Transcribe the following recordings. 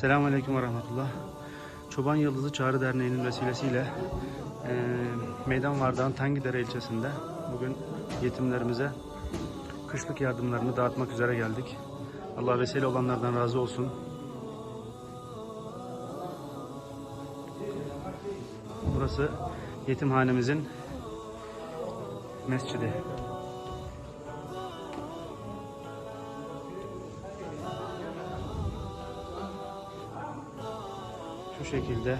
Selamünaleyküm ve rahmetullah. Çoban Yıldızı Çağrı Derneği'nin vesilesiyle eee Meydan Vardağ'ın Tangidere ilçesinde bugün yetimlerimize kışlık yardımlarını dağıtmak üzere geldik. Allah vesile olanlardan razı olsun. Burası yetimhanemizin mescidi. Şu şekilde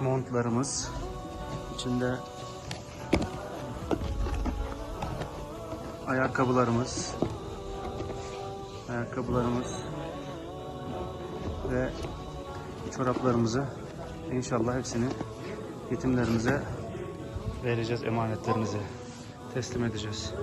montlarımız içinde ayakkabılarımız ayakkabılarımız ve çoraplarımızı inşallah hepsini yetimlerimize vereceğiz emanetlerimizi teslim edeceğiz.